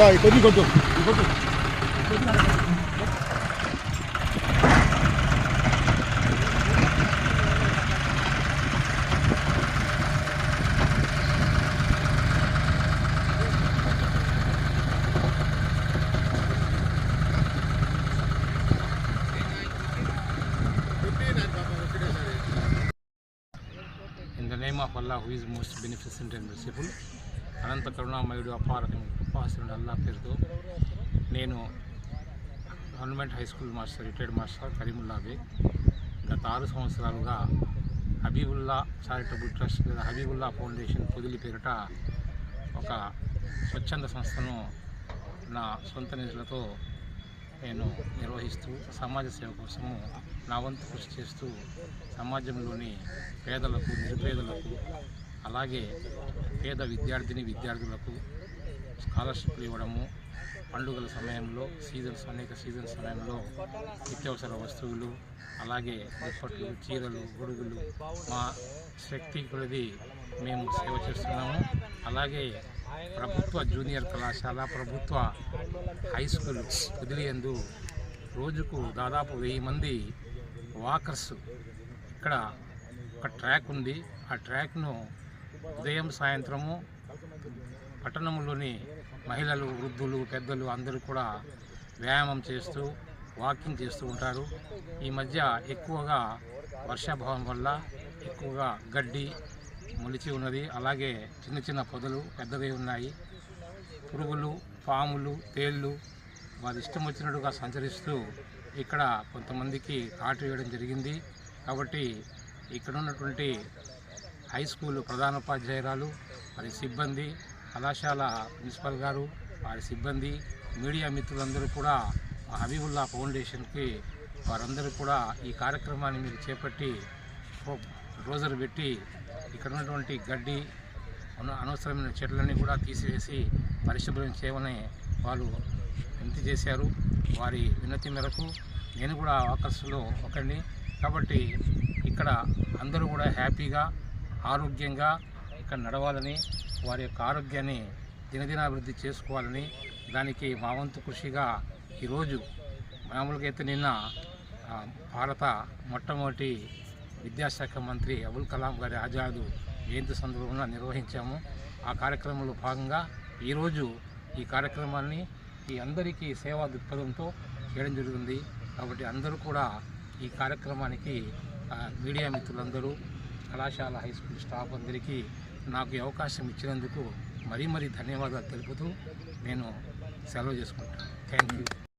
Vai, tô de gordo. In the name of Allah who is most beneficent and merciful, Ananta Karunamayu Aparakam ఉపాసనుడు Allah పేరుతో. నేను government high school master retired master కరీముల్లాబే గత ఆరు సంవత్సరాలుగా Habibullah charitable trust లేదా Habibullah foundation Podili పేరిట ఒక స్వచ్ఛంద సంస్థను నా సొంత నిధులతో నేను నిర్వహిస్తూ సమాజ సేవ కోసము నా వంతు కృషి చేస్తూ సమాజంలోని పేదలకు నిరుపేదలకు అలాగే పేద విద్యార్థిని విద్యార్థులకు స్కాలర్షిప్లు ఇవ్వడము పండుగల సమయంలో సీజన్స్ అనేక సీజన్ సమయంలో నిత్యావసర వస్తువులు అలాగే దుప్పట్లు చీరలు గొడుగులు మా శక్తి కొలది మేము సేవ చేస్తున్నాము. అలాగే ప్రభుత్వ జూనియర్ కళాశాల ప్రభుత్వ హై స్కూల్ వదిలియందు రోజుకు దాదాపు వెయ్యి మంది వాకర్స్ ఇక్కడ ఒక ట్రాక్ ఉంది. ఆ ట్రాక్ను ఉదయం సాయంత్రము పట్టణంలోని మహిళలు వృద్ధులు పెద్దలు అందరూ కూడా వ్యాయామం చేస్తూ వాకింగ్ చేస్తూ ఉంటారు. ఈ మధ్య ఎక్కువగా వర్షాభావం వల్ల ఎక్కువగా గడ్డి మొలిచి ఉన్నది. అలాగే చిన్న చిన్న పొదలు పెద్దవి ఉన్నాయి. పురుగులు పాములు తేళ్ళు వారి ఇష్టం వచ్చినట్టుగా సంచరిస్తూ ఇక్కడ కొంతమందికి కాటు వేయడం జరిగింది. కాబట్టి ఇక్కడ ఉన్నటువంటి హై స్కూల్ ప్రధానోపాధ్యాయురాలు వారి సిబ్బంది కళాశాల ప్రిన్సిపల్ గారు వారి సిబ్బంది మీడియా మిత్రులందరూ కూడా హబీబుల్లా ఫౌండేషన్కి వారందరూ కూడా ఈ కార్యక్రమాన్ని మీరు చేపట్టి రోజర్ పెట్టి ఇక్కడ ఉన్నటువంటి గడ్డి అనవసరమైన చెట్లన్నీ కూడా తీసివేసి పరిశుభ్రం చేయమని వాళ్ళు వినతి చేశారు. వారి వినతి మేరకు నేను కూడా ఆకర్షణలో ఒకరిని కాబట్టి ఇక్కడ అందరూ కూడా హ్యాపీగా ఆరోగ్యంగా ఇక్కడ నడవాలని వారి యొక్క ఆరోగ్యాన్ని దినదినాభివృద్ధి చేసుకోవాలని దానికి మా వంతు కృషిగా ఈరోజు మామూలుగా అయితే నిన్న భారత మొట్టమొదటి విద్యాశాఖ మంత్రి అబుల్ కలాం గారి ఆజాదు జయంతి సందర్భంగా నిర్వహించాము. ఆ కార్యక్రమంలో భాగంగా ఈరోజు ఈ కార్యక్రమాన్ని ఈ అందరికీ సేవా దృక్పథంతో చేయడం జరుగుతుంది కాబట్టి అందరూ కూడా ఈ కార్యక్రమానికి మీడియా మిత్రులందరూ కళాశాల హై స్కూల్ స్టాఫ్ అందరికీ నాకు ఈ అవకాశం ఇచ్చినందుకు మరీ మరీ ధన్యవాదాలు తెలుపుతూ నేను సెలవు చేసుకుంటాను. Thank you.